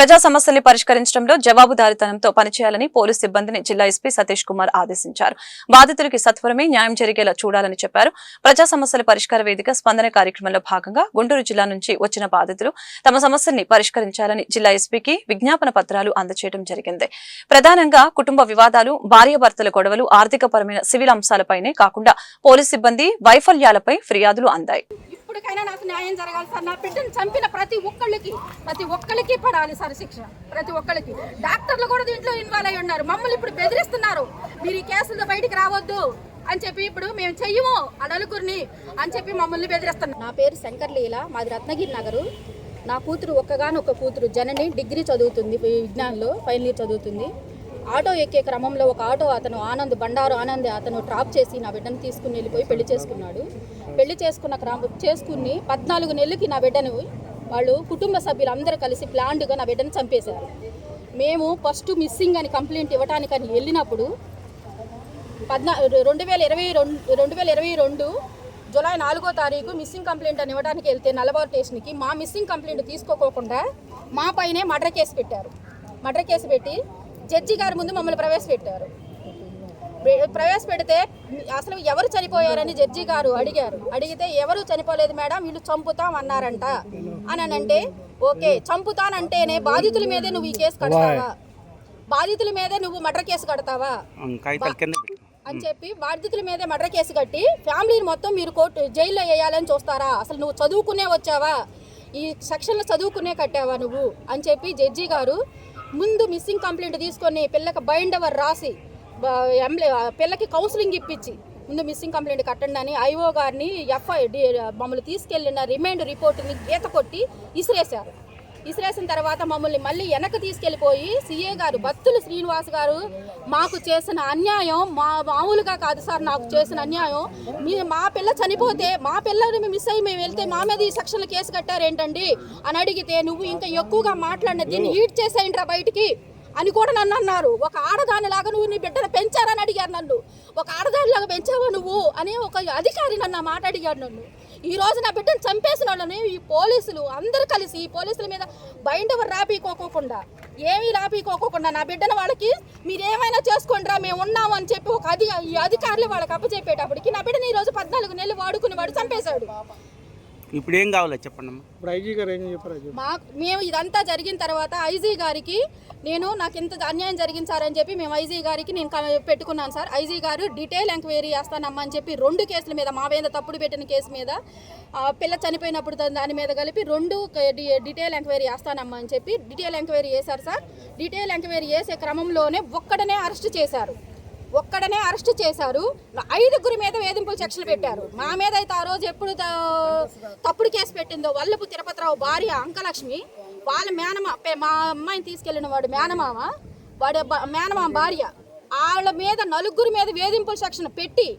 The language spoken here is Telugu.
ప్రజా సమస్యల్ని పరిష్కరించడంలో జవాబుదారితనంతో పనిచేయాలని పోలీస్ సిబ్బందిని జిల్లా ఎస్పీ సతీష్ కుమార్ ఆదేశించారు. బాధితుడికి సత్వరమే న్యాయం జరిగేలా చూడాలని చెప్పారు. ప్రజా సమస్యల పరిష్కార వేదిక స్పందన కార్యక్రమంలో భాగంగా గుంటూరు జిల్లా నుంచి వచ్చిన బాధితులు తమ సమస్యల్ని పరిష్కరించాలని జిల్లా ఎస్పీకి విజ్ఞాపన పత్రాలు అందజేయడం జరిగింది. ప్రధానంగా కుటుంబ వివాదాలు భార్యాభర్తల గొడవలు ఆర్థికపరమైన సివిల్ అంశాలపైనే కాకుండా పోలీస్ సిబ్బంది వైఫల్యాలపై ఫిర్యాదులు అందాయి. ఇప్పటికైనా నాకు న్యాయం జరగాలి సార్. నా బిడ్డను చంపిన ప్రతి ఒక్కళ్ళకి ప్రతి ఒక్కళ్ళకి పడాలి సార్ శిక్ష. ప్రతి ఒక్కళ్ళకి. డాక్టర్లు కూడా దీంట్లో ఇన్వాల్వ్ అయి ఉన్నారు. మమ్మల్ని ఇప్పుడు బెదిరిస్తున్నారు. మీరు ఈ కేసులతో బయటికి రావద్దు అని చెప్పి ఇప్పుడు మేము చెయ్యము ఆ నలుగురిని అని చెప్పి మమ్మల్ని బెదిరిస్తున్నారు. నా పేరు శంకర్ లీల. మాది రత్నగిరి నగరు. నా కూతురు ఒక్కగానొక్క కూతురు జనని డిగ్రీ చదువుతుంది విజ్ఞానంలో ఫైనల్ ఇయర్ చదువుతుంది. ఆటో ఎక్కే క్రమంలో ఒక ఆటో అతను ఆనంద్ బండారు ఆనంద్ అతను డ్రాప్ చేసి నా బిడ్డను తీసుకుని వెళ్ళిపోయి పెళ్ళి చేసుకున్నాడు. పెళ్ళి చేసుకున్న క్రమ చేసుకుని పద్నాలుగు నెలలకి నా బిడ్డను వాళ్ళు కుటుంబ సభ్యులందరూ కలిసి ప్లాన్డ్గా నా బిడ్డను చంపేశారు. మేము ఫస్ట్ మిస్సింగ్ అని కంప్లైంట్ ఇవ్వటానికని వెళ్ళినప్పుడు పద్నా రెండు వేల ఇరవై రెండు రెండు వేల ఇరవై రెండు జూలై నాలుగో తారీఖు మిస్సింగ్ కంప్లైంట్ అని ఇవ్వడానికి వెళ్తే నల్లబారు స్టేషన్కి మా మిస్సింగ్ కంప్లైంట్ తీసుకోకోకుండా మా పైనే మర్డర్ కేసు పెట్టారు. మర్డర్ కేసు పెట్టి జడ్జి గారి ముందు మమ్మల్ని ప్రవేశపెట్టారు. ప్ర- ప్రవేశపెడితే అసలు ఎవరు చనిపోయారని జడ్జి గారు అడిగారు. అడిగితే ఎవరు చనిపోలేదు మేడం వీళ్ళు చంపుతాం అన్నారంట. అని అంటే ఓకే చంపుతానంటేనే బాధితుల మీదే నువ్వు ఈ కేసు కడతావా? బాధితుల మీదే నువ్వు మర్డర్ కేసు కడతావా. అని చెప్పి బాధితుల మీదే మర్డర్ కేసు కట్టి ఫ్యామిలీని మొత్తం మీరు కోర్టు జైల్లో వేయాలని చూస్తారా? అసలు నువ్వు చదువుకునే వచ్చావా? ఈ సెక్షన్లో చదువుకునే కట్టావా నువ్వు? అని చెప్పి జడ్జి గారు ముందు మిస్సింగ్ కంప్లైంట్ తీసుకొని పిల్లకి బైండ్ అవర్ రాసి ఎంబ్లే పిల్లకి కౌన్సిలింగ్ ఇప్పించి ముందు మిస్సింగ్ కంప్లైంట్ కట్టండి అని ఐఓ గారిని ఎఫ్ఐ మమ్మల్ని తీసుకెళ్ళిన రిమైండ్ రిపోర్ట్ని గీత కొట్టి ఇసిరేశారు. ఇసిరేసిన తర్వాత మమ్మల్ని మళ్ళీ వెనక్కి తీసుకెళ్ళిపోయి సీఏ గారు బత్తుల శ్రీనివాస్ గారు మాకు చేసిన అన్యాయం మా మామూలుగా కాదు సార్ నాకు చేసిన అన్యాయం. మీ మా పిల్ల చనిపోతే మా పిల్లని మిస్ అయ్యి మేము వెళ్తే మా మీద ఈ సెక్షన్లో కేసు కట్టారేంటండి? అని అడిగితే నువ్వు ఇంకా ఎక్కువగా మాట్లాడిన దీన్ని ఈడ్ చేసేయండిరా బయటికి అని కూడా నన్ను అన్నారు. ఒక ఆడదానిలాగా నువ్వు నీ బిడ్డను పెంచారని అడిగారు నన్ను. ఒక ఆడదానిలాగా పెంచావా నువ్వు? అని ఒక అధికారి నన్ను మాట అడిగాడు నన్ను. ఈ రోజు నా బిడ్డను చంపేసిన వాళ్ళని ఈ పోలీసులు అందరూ కలిసి ఈ పోలీసుల మీద బైండ్ రాపీకోకోకుండా ఏమీ రాపీకోకోకుండా నా బిడ్డను వాళ్ళకి మీరు ఏమైనా చేసుకోండిరా మేము ఉన్నాము అని చెప్పి ఒక అధి ఈ అధికారులు వాళ్ళకి అప్పచెప్పేటప్పటికి నా బిడ్డని ఈ రోజు పద్నాలుగు నెలలు వాడుకుని వాడు చంపేశాడు. ఇప్పుడు ఏం కావాలో చెప్పండి అమ్మా. ఇప్పుడు ఐజీ గారు ఏం చెప్పారు అది మా మేము ఇదంతా జరిగిన తర్వాత ఐజీ గారికి నేను నాకు ఇంత అన్యాయం జరిగింది సార్ అని చెప్పి మేము ఐజీ గారికి నేను పెట్టుకున్నాను సార్. ఐజీ గారు డీటెయిల్ ఎంక్వైరీ చేస్తానమ్మా అని చెప్పి రెండు కేసుల మీద మా మీద తప్పుడు పెట్టిన కేసు మీద పిల్ల చనిపోయినప్పుడు దాని మీద కలిపి రెండు డీటెయిల్ ఎంక్వైరీ చేస్తానమ్మా అని చెప్పి డీటెయిల్ ఎంక్వైరీ చేశారు సార్. డీటెయిల్ ఎంక్వైరీ చేసే క్రమంలోనే ఒక్కడనే అరెస్ట్ చేశారు. ఒక్కడనే అరెస్ట్ చేశారు. ఐదుగురి మీద వేధింపులు సెక్షన్లు పెట్టారు. మా మీద అయితే ఆ రోజు ఎప్పుడు త- తప్పుడు కేసు పెట్టిందో వల్లపు తిరుపతిరావు భార్య అంకలక్ష్మి వాళ్ళ మేనమా మా అమ్మాయిని తీసుకెళ్ళిన వాడు మేనమామ వాడి మేనమామ భార్య. వాళ్ళ మీద నలుగురి మీద వేధింపుల సెక్షన్ పెట్టి